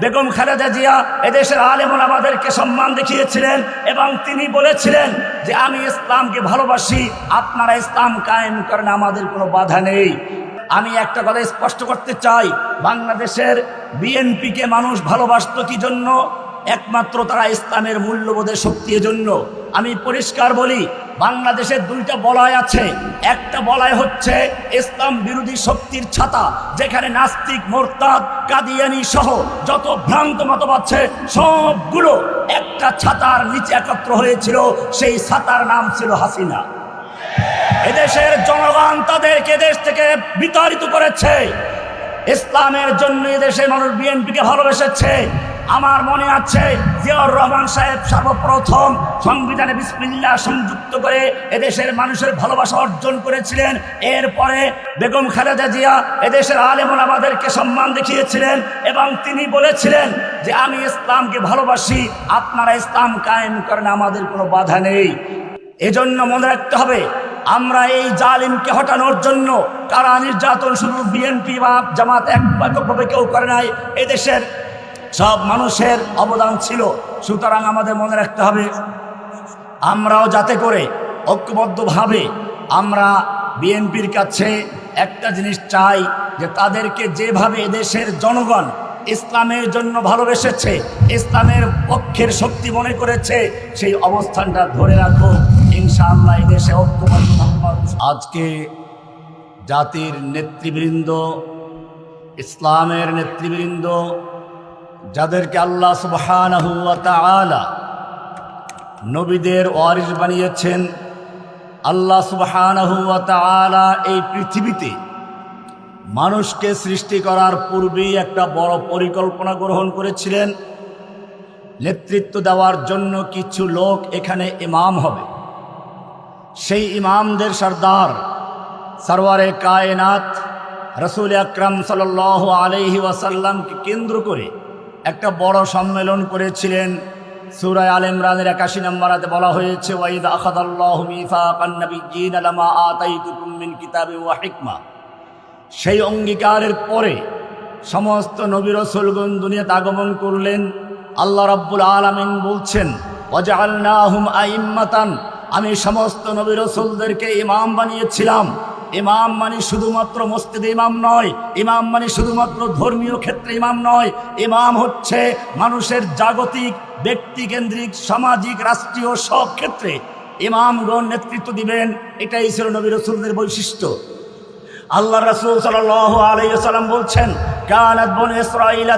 বেগম খালেদা জিয়া এদেশের আলেমন আমাদেরকে সম্মান দেখিয়েছিলেন এবং তিনি বলেছিলেন যে আমি ইসলামকে ভালোবাসি, আপনারা ইসলাম কায়েম করেন, আমাদের কোনো বাধা নেই। আমি একটা কথা স্পষ্ট করতে চাই, বাংলাদেশের বিএনপিকে মানুষ ভালোবাসত কি জন্য একমাত্র তারা ইসলামের মূল্যবোধের শক্তির জন্য। আমি পরিষ্কার বলি বাংলাদেশের দুইটা বলয় আছে। একটা বলয় হচ্ছে ইসলাম বিরোধী শক্তির ছাতা, যেখানে নাস্তিক, মোরতাদ, কাদিয়ানি সহ যত ভ্রান্ত মতবাদ সবগুলো একটা ছাতার নিচে একত্র হয়েছিল। সেই ছাতার নাম ছিল হাসিনা। এদেশের জনগণ তাদেরকে দেশ থেকে বিতাড়িত করেছে। ইসলামের জন্য এদেশের মানুষ বিএনপিকে ভালোবেসেছে। আমার মনে আছে জিয়াউর রহমান সাহেব সর্বপ্রথম সংবিধানে বিসমিল্লা সংযুক্ত করে এদেশের মানুষের ভালোবাসা অর্জন করেছিলেন। এরপরে বেগম খালেদা জিয়া এদেশের আলেমন আমাদেরকে সম্মান দেখিয়েছিলেন এবং তিনি বলেছিলেন যে, আমি ইসলামকে ভালোবাসি, আপনারা ইসলাম কায়েম করেন, আমাদের কোনো বাধা নেই। এজন্য মনে রাখতে হবে, আমরা এই জালিমকে হটানোর জন্য কারা নির্যাতন শুধু বিএনপি বা জামাত একভাবে কেউ করে নাই। এদেশের সব মানুষের অবদান ছিল। সুতরাং আমাদের মনে রাখতে হবে, আমরাও যাতে করে ঐক্যবদ্ধভাবে আমরা বিএনপির কাছে একটা জিনিস চাই, যে তাদেরকে যেভাবে এদেশের জনগণ ইসলামের জন্য ভালোবেসেছে, ইসলামের পক্ষের শক্তি মনে করেছে, সেই অবস্থানটা ধরে রাখো। ইনশাআল্লাহ এদেশে আজকে জাতির নেতৃবৃন্দ, ইসলামের নেতৃবৃন্দ যাদেরকে আল্লাহ সুবহানাহু ওয়া নবীদের ওয়ারিস বানিয়েছেন, আল্লাহ তাআলা এই পৃথিবীতে মানুষকে সৃষ্টি করার পূর্বেই একটা বড় পরিকল্পনা গ্রহণ করেছিলেন। নেতৃত্ব দেওয়ার জন্য কিছু লোক এখানে ইমাম হবে। সেই ইমামদের সর্দার, সরওয়ারে কায়নাত, রসুল আকরাম সাল আলহি ওয়াসাল্লামকে কেন্দ্র করে একটা বড় সম্মেলন করেছিলেন। সুরায় আল ইমরানের একাশি নম্বরাতে বলা হয়েছে ওয়াইদ আখাদাল্লাহ মিফাকান নাবিয়্যিন লামা আতাইতুকুম মিন কিতাবি সেই অঙ্গীকারের পরে সমস্ত নবী রসুলগণ দুনিয়াতে আগমন করলেন। আল্লাহ রাব্বুল আলামিন বলছেন আমি সমস্ত নবী রসুলদেরকে ইমাম বানিয়েছিলাম। ইমাম মানে শুধুমাত্র মসজিদে ইমাম নয়, ইমাম মানে শুধুমাত্র ধর্মীয় ক্ষেত্রে ইমাম নয়, ইমাম হচ্ছে মানুষের জাগতিক, ব্যক্তিকেন্দ্রিক, সামাজিক, রাষ্ট্রীয় সব ক্ষেত্রে ইমামগণ নেতৃত্ব দিবেন, এটাই ছিল নবী রসুলদের বৈশিষ্ট্য। আল্লাহ রসুল সাল্লাহ আলাইসাল্লাম বলছেন, কানাত বন ইসরাইলা